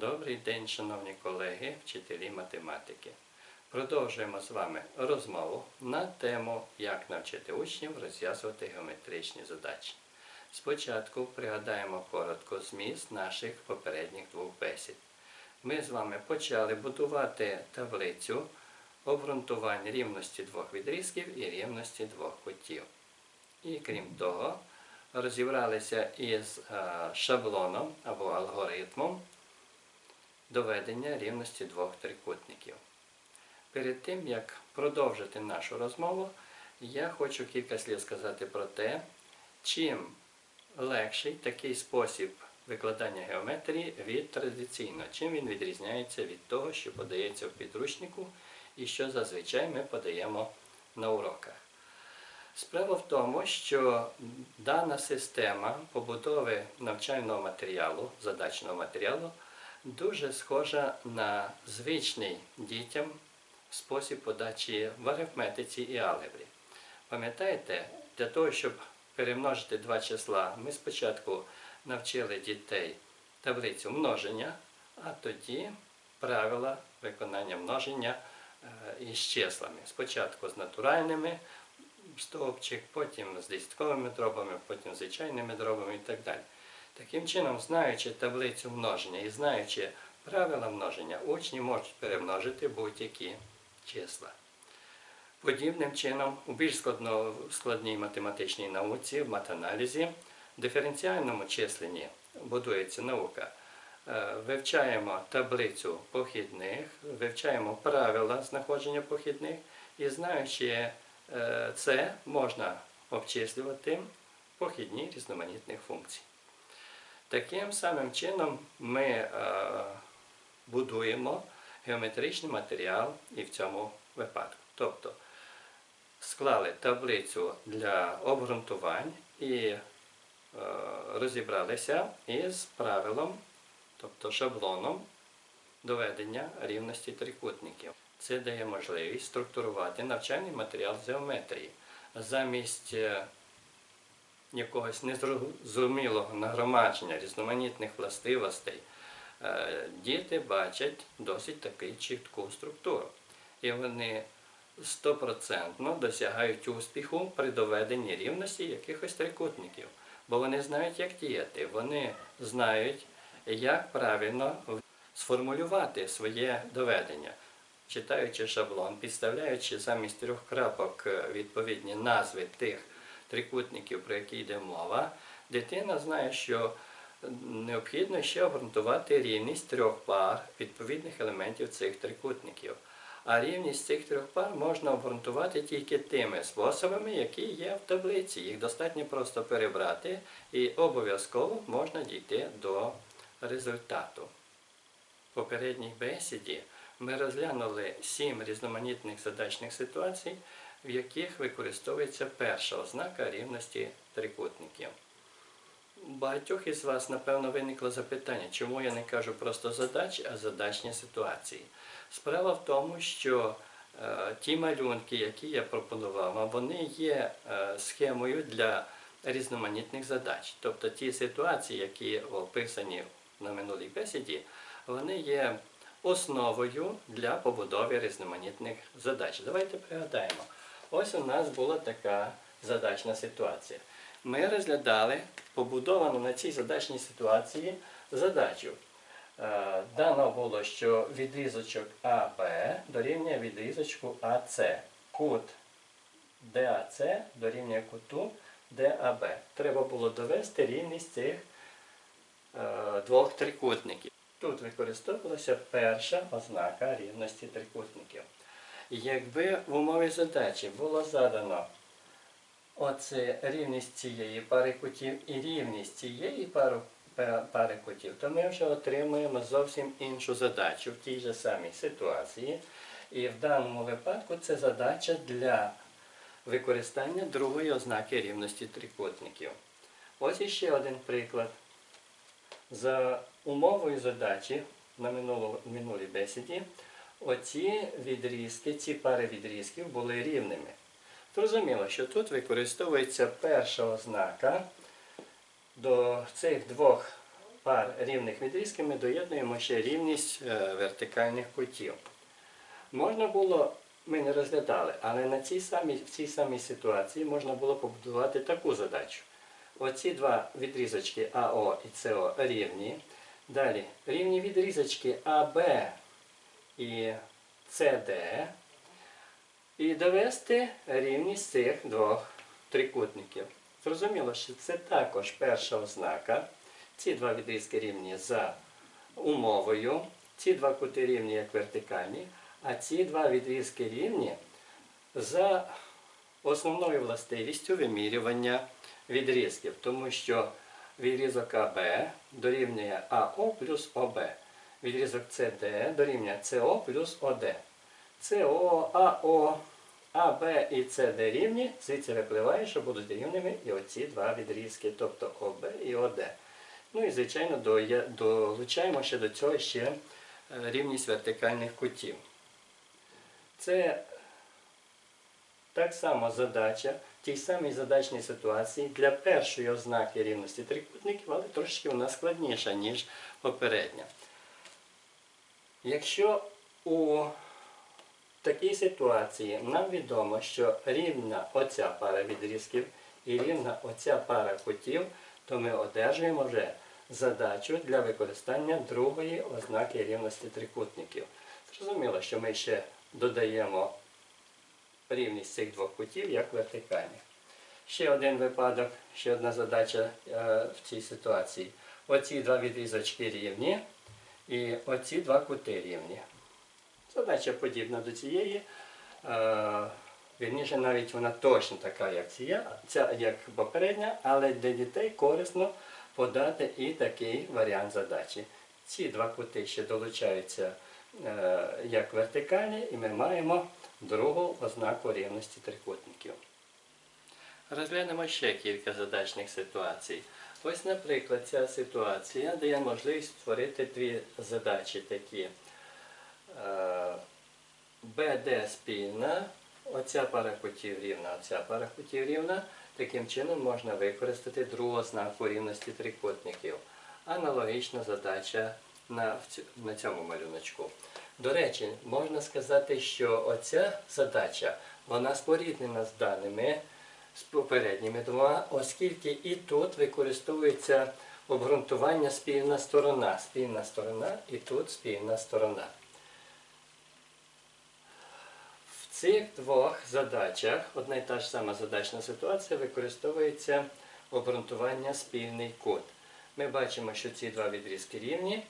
Добрий день, шановні колеги, вчителі математики. Продовжуємо з вами розмову на тему, як навчити учнів розв'язувати геометричні задачі. Спочатку пригадаємо коротко зміст наших попередніх двох бесід. Ми з вами почали будувати таблицю обґрунтувань рівності двох відрізків і рівності двох кутів. І крім того, розібралися із е, шаблоном або алгоритмом доведення рівності двох трикутників. Перед тим, як продовжити нашу розмову, я хочу кілька слів сказати про те, чим легший такий спосіб викладання геометрії від традиційного, чим він відрізняється від того, що подається в підручнику і що зазвичай ми подаємо на уроках. Справа в тому, що дана система побудови навчального матеріалу, задачного матеріалу, дуже схожа на звичний дітям спосіб подачі в арифметиці і алгебрі. Пам'ятаєте, для того, щоб перемножити два числа, ми спочатку навчили дітей таблицю множення, а тоді правила виконання множення е, із числами. Спочатку з натуральними стовпчик, потім з десятковими дробами, потім з звичайними дробами і так далі. Таким чином, знаючи таблицю множення і знаючи правила множення, учні можуть перемножити будь-які числа. Подібним чином, у більш складній математичній науці, в матаналізі, в диференціальному численні будується наука. Е, Вивчаємо таблицю похідних, вивчаємо правила знаходження похідних і знаючи е, це, можна обчислювати похідні різноманітних функцій. Таким самим чином ми е, будуємо геометричний матеріал і в цьому випадку. Тобто склали таблицю для обґрунтувань і е, розібралися із правилом, тобто шаблоном доведення рівності трикутників. Це дає можливість структурувати навчальний матеріал з геометрії. Замість е, якогось незрозумілого нагромадження різноманітних властивостей, е, діти бачать досить таки чітку структуру. І вони стопроцентно досягають успіху при доведенні рівності якихось трикутників. Бо вони знають, як діяти, вони знають, як правильно сформулювати своє доведення. Читаючи шаблон, підставляючи замість трьох крапок е, відповідні назви тих трикутників, про які йде мова, дитина знає, що необхідно ще обґрунтувати рівність трьох пар відповідних елементів цих трикутників. А рівність цих трьох пар можна обґрунтувати тільки тими способами, які є в таблиці. Їх достатньо просто перебрати і обов'язково можна дійти до результату. В попередній бесіді ми розглянули сім різноманітних задачних ситуацій, в яких використовується перша ознака рівності трикутників. Багатьох із вас, напевно, виникло запитання, чому я не кажу просто задачі, а задачні ситуації. Справа в тому, що е, ті малюнки, які я пропонував, вам, вони є е, схемою для різноманітних задач. Тобто ті ситуації, які описані на минулій бесіді, вони є основою для побудови різноманітних задач. Давайте пригадаємо. Ось у нас була така задачна ситуація. Ми розглядали побудовану на цій задачній ситуації задачу. Е, Дано було, що відрізочок АБ дорівнює відрізочку АС. Кут ДАЦ дорівнює куту ДАБ. Треба було довести рівність цих е, двох трикутників. Тут використовувалася перша ознака рівності трикутників. Якби в умові задачі було задано оце рівність цієї пари кутів і рівність цієї пари, пари кутів, то ми вже отримуємо зовсім іншу задачу в тій же самій ситуації. І в даному випадку це задача для використання другої ознаки рівності трикутників. Ось іще один приклад. За умовою задачі на минулій бесіді, оці відрізки, ці пари відрізків були рівними. Зрозуміло, що тут використовується перша ознака до цих двох пар рівних відрізків ми доєднуємо ще рівність е, вертикальних кутів. Можна було, ми не розглядали, але на цій самій, в цій самій ситуації можна було побудувати таку задачу. Оці два відрізочки АО і СО рівні. Далі рівні відрізочки АБ і СД. І довести рівність цих двох трикутників. Зрозуміло, що це також перша ознака. Ці два відрізки рівні за умовою, ці два кути рівні як вертикальні, а ці два відрізки рівні за основною властивістю вимірювання відрізків, тому що відрізок АБ дорівнює АО плюс ОБ. Відрізок СД дорівнює СО плюс ОД. СО, АО, АБ і СД рівні, звідси випливає, що будуть рівними і оці два відрізки, тобто ОБ і ОД. Ну і, звичайно, долучаємо ще до цього ще е, рівність вертикальних кутів. Це так само задача тій самій задачній ситуації для першої ознаки рівності трикутників, але трошки вона складніша, ніж попередня. Якщо у такій ситуації нам відомо, що рівна оця пара відрізків і рівна оця пара кутів, то ми одержуємо вже задачу для використання другої ознаки рівності трикутників. Зрозуміло, що ми ще додаємо рівність цих двох кутів як вертикальних. Ще один випадок, ще одна задача е, в цій ситуації. Оці два відрізочки рівні і оці два кути рівні. Задача подібна до цієї. Е, Вірніше, навіть вона точно така, як ця, ця як попередня, але для дітей корисно подати і такий варіант задачі. Ці два кути ще долучаються як вертикальні, і ми маємо другу ознаку рівності трикутників. Розглянемо ще кілька задачних ситуацій. Ось, наприклад, ця ситуація дає можливість створити дві задачі такі. Е, БД спільна, оця пара кутів рівна, оця пара кутів рівна. Таким чином можна використати другу ознаку рівності трикутників. Аналогічна задача на, на цьому малюночку. До речі, можна сказати, що оця задача вона споріднена з даними з попередніми двома, оскільки і тут використовується обґрунтування спільна сторона. Спільна сторона і тут спільна сторона. В цих двох задачах одна і та ж сама задачна ситуація використовується обґрунтування спільний кут. Ми бачимо, що ці два відрізки рівні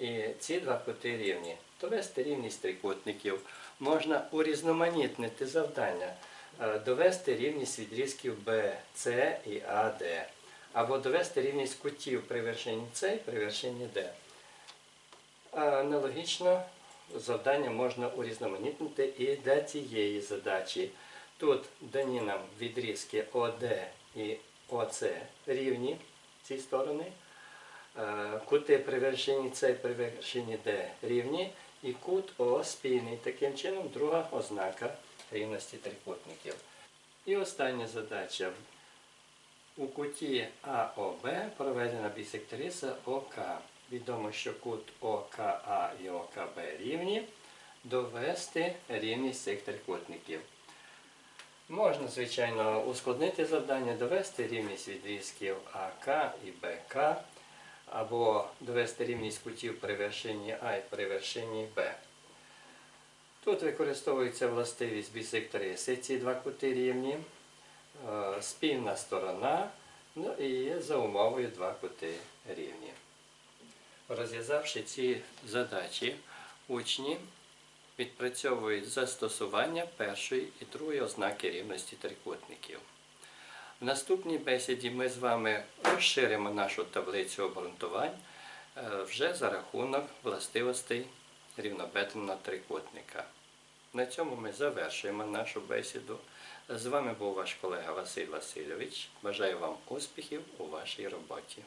і ці два кути рівні. Довести рівність трикутників можна урізноманітнити завдання, Е, довести рівність відрізків B, C і AD, або довести рівність кутів при вершині C і при вершині D. Аналогічно завдання можна урізноманітнити і для цієї задачі. Тут дані нам відрізки ОД і ОЦ рівні ці сторони. Е, Кути при вершині С і при вершині Д рівні, і кут О спільний. Таким чином, друга ознака рівності трикутників. І остання задача. У куті АОБ проведена бісектриса ОК. Відомо, що кут ОКА і ОКБ рівні. Довести рівність цих трикутників. Можна, звичайно, ускладнити завдання, довести рівність відрізків АК і БК, або довести рівність кутів при вершині А і при вершині Б. Тут використовується властивість бісектриси, ці два кути рівні, е, спільна сторона, ну і є за умовою два кути рівні. Розв'язавши ці задачі, учні відпрацьовують застосування першої і другої ознаки рівності трикутників. В наступній бесіді ми з вами розширимо нашу таблицю обґрунтувань е, вже за рахунок властивостей рівнобедреного трикутника. На цьому ми завершуємо нашу бесіду. З вами був ваш колега Василь Васильович. Бажаю вам успіхів у вашій роботі.